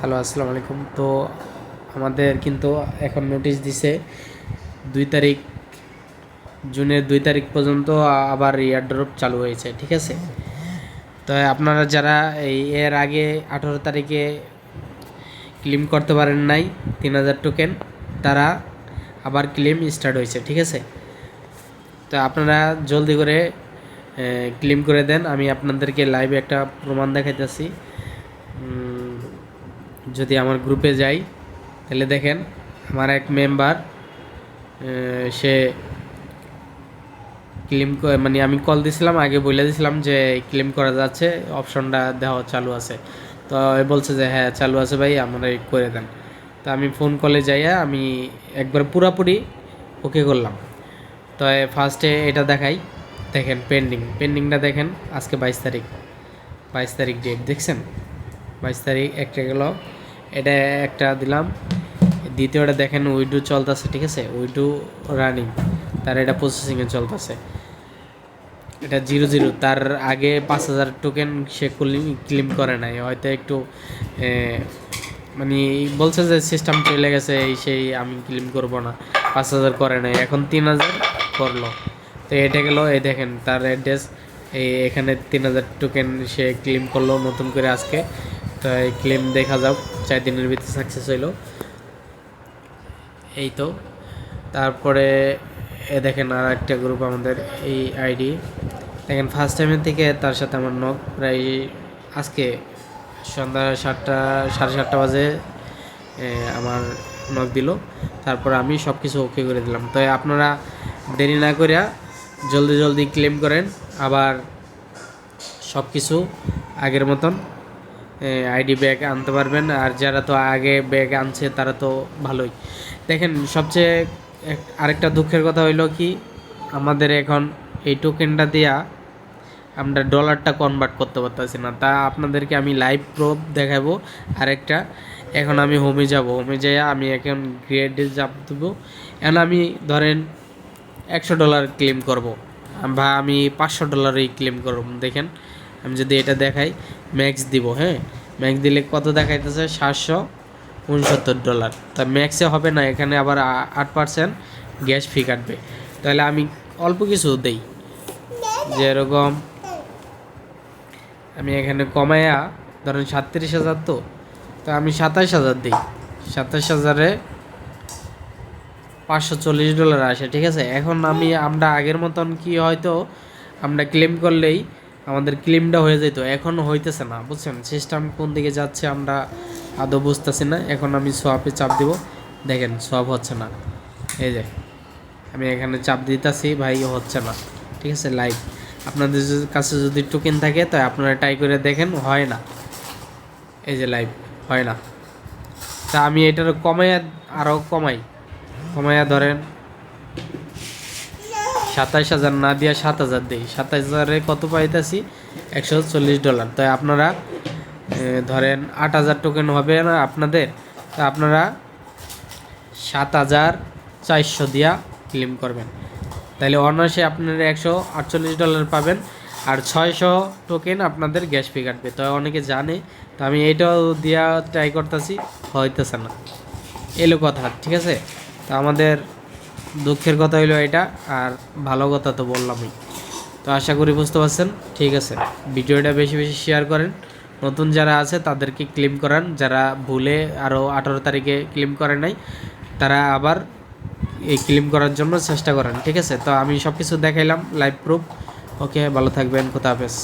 Hello, আসসালামু আলাইকুম। তো আমাদের কিন্তু এখন নোটিশ দিছে, দুই তারিখ, জুনের দুই তারিখ পর্যন্ত আবার এয়ারড্রপ চালু হয়েছে, ঠিক আছে? তো আপনারা যারা এই এর আগে আঠেরো তারিখে ক্লেম করতে পারেন নাই, তিন হাজার টোকেন তারা আবার ক্লেম স্টার্ট হয়েছে, ঠিক আছে? তো আপনারা জলদি করে ক্লেম করে দেন, আমি আপনাদেরকে লাইভে একটা প্রমাণ দেখাইতেছি। যদি আমার গ্রুপে যাই, তাহলে দেখেন আমার এক মেম্বার সে ক্লেম মানে আমি কল দিছিলাম, আগে বলে দিছিলাম যে ক্লেম করা যাচ্ছে অপশনটা দেওয়া চালু আছে। তো বলছে যে হ্যাঁ চালু আছে ভাই আমরা করে দেন। তো আমি ফোন কলে যাইয়া আমি একবার পুরাপুরি ওকে করলাম। তো ফার্স্টে এটা দেখাই, দেখেন পেন্ডিং পেন্ডিংটা দেখেন, আজকে বাইশ তারিখ। বাইশ তারিখ ডেট দেখছেন? বাইশ তারিখ একটা গেল। এটা একটা দিলাম। দ্বিতীয়টা দেখেন, উইডু চলতেছে, ঠিক আছে? উইডু রানিং তার এটা প্রসেসিংয়ে চলতেছে। এটা জিরো জিরো তার আগে পাঁচ হাজার টোকেন সে ক্লেম করে নাই। হয়তো একটু মানে বলছে যে সিস্টেম চলে গেছে, এই সেই আমি ক্লিম করব না। পাঁচ হাজার করে নাই, এখন তিন হাজার করল। তো এটা গেল, এই দেখেন, তার অ্যাড্রেস এই এখানে তিন হাজার টোকেন সে ক্লিম করল, নতুন করে আজকে। তো এই ক্লেম দেখা যাক, চার দিনের ভিতরে সাকসেস হইল। এই তো। তারপরে এ দেখেন আর একটা গ্রুপ আমাদের, এই আইডি দেখেন ফার্স্ট টাইমের থেকে তার সাথে আমার নক প্রায় আজকে সন্ধ্যা সাতটা, সাড়ে সাতটা বাজে আমার নক দিল। তারপর আমি সব কিছু ওকে করে দিলাম। তো আপনারা দেরি না করিয়া জলদি জলদি ক্লেম করেন, আবার সব কিছু আগের মতন। আইডি ব্যাগ আনতে পারবেন। আর যারা তো আগে ব্যাগ আনছে, তারা তো ভালোই। দেখেন, সবচেয়ে আরেকটা দুঃখের কথা হইল কি, আমাদের এখন এই টোকেনটা দিয়া আমরা ডলারটা কনভার্ট করতে পারতেছি না। তা আপনাদেরকে আমি লাইভ প্রুফ দেখাবো আরেকটা। এখন আমি হোমে যাব। হোমে যাইয়া আমি এখন গ্রেডে চাপ দেবো। এখন আমি ধরেন একশো ডলার ক্লেম করব। বা আমি পাঁচশো ডলারই ক্লেম করব। দেখেন আমি যদি এটা দেখাই ম্যাক্স দিব হ্যাঁ? ম্যাক্স দিলে কত দেখাইতেছে? সাতশো উনসত্তর ডলার তা ম্যাক্সে হবে না, এখানে আবার আট পার্সেন্ট গ্যাস ফি কাটবে। তাহলে আমি অল্প কিছু দেই। যেরকম আমি এখানে কমায়া, ধরেন সাতত্রিশ হাজার তো তো আমি সাতাশ হাজার দিই। সাতাশ হাজারে পাঁচশো চল্লিশ ডলার আসে, ঠিক আছে? এখন আমি আমরা আগের মতন কি হয়তো আমরা ক্লেম করলেই আমাদের ক্লেমটা হয়ে যেত এখন হইতেছে না, বুঝছেন? সিস্টেম কোন দিকে যাচ্ছে আমরা আদৌ বুঝতেছি না, এখন আমি সোয়াপে চাপ দিব। দেখেন সোয়াপ হচ্ছে না। এই যে, আমি এখানে চাপ দিতেছি, ভাই হচ্ছে না। ঠিক আছে লাইভ আপনাদের কাছে যদি টোকেন থাকে তো আপনারা ট্রাই করে দেখেন, হয় না। এই যে লাইভ হয় না। তা আমি এটার কমাইয়া, আরও কমাই। কমাইয়া ধরেন সাতাইশ হাজার, না দিয়া সাত হাজার দিই। সাতাইশ হাজারে কত পাইতেছি? একশো চল্লিশ ডলার। তাই আপনারা ধরেন আট হাজার টোকেন হবে না আপনাদের, তা আপনারা সাত হাজার চারশো দিয়া ক্লেম করবেন। তাহলে অনায়াসে আপনারা একশো আটচল্লিশ ডলার পাবেন আর ছয়শো টোকেন আপনাদের গ্যাস ফি কাটবে। তো অনেকে জানে, তো আমি এইটাও দিয়া ট্রাই করতেছি, হইতেছে না। এলো কথা, ঠিক আছে? তো আমাদের দুঃখের কথা হইল এটা, আর ভালো কথা তো বললামই। তো আশা করি বুঝতে পারছেন? ঠিক আছে। ভিডিওটা বেশি বেশি শেয়ার করেন। নতুন যারা আছে, তাদেরকে ক্লেম করান। যারা ভুলে আরও আঠারো তারিখে ক্লেম করে নাই, তারা আবার এই ক্লেম করার জন্য চেষ্টা করেন। ঠিক আছে? তো আমি সব কিছু দেখাইলাম লাইভ প্রুফ ওকে ভালো থাকবেন। কোথা হাফেজ।